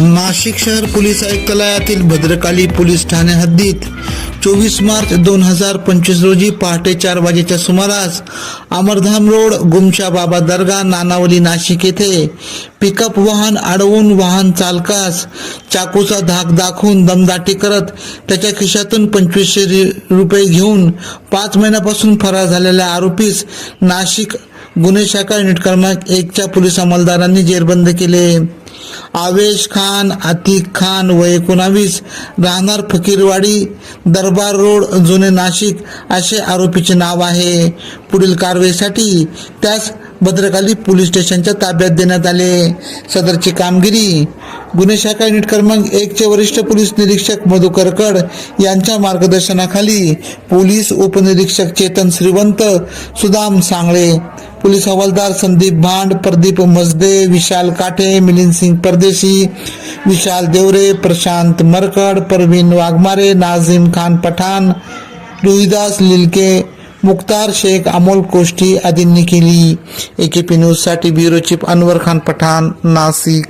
नाशिक शहर पोलीस आयुक्तालयातील भद्रकाली पोलीस ठाणे हद्दीत चोवीस मार्च दोन हजार पंचवीस रोजी पहाटे चार वाजेच्या सुमारास अमरधाम रोड गुमशा बाबा दर्गा नानावली नाशिक येथे पिकअप वाहन अडवून वाहन चालकास चाकूचा धाक दाखवून दमदाटी करत त्याच्या खिशातून पंचवीसशे रुपये घेऊन पाच महिन्यापासून फरार झालेल्या आरोपीस नाशिक गुन्हे शाखा युनिट क्रमांक एकच्या पोलीस अंमलदारांनी जेरबंद केले. आवेश खान अतिक खान व एकोणावीस राहणार फकीरवाडी दरबार रोड जुने नाशिक असे आरोपीचे नाव आहे. पुढील कारवाईसाठी त्यास भद्रकाली पोलीस स्टेशनच्या ताब्यात देण्यात आले. सदरची कामगिरी गुन्हे शाखा युनिट क्रमांक एकचे वरिष्ठ पोलीस निरीक्षक मधुकर कड यांच्या मार्गदर्शनाखाली पोलीस उपनिरीक्षक चेतन श्रीवंत सुदाम सांगळे पोलीस हवालदार संदीप भांड प्रदीप मजदे विशाल काठे मिलिंद सिंग परदेशी विशाल देवरे प्रशांत मरकड परवीन वाघमारे नाझीम खान पठाण रोहिदास लिलके मुख्तार शेख अमोल कोष्टी आदींनी केली एकेपी न्यूजसाठी ब्युरो चीफ अनवर खान पठाण नाशिक.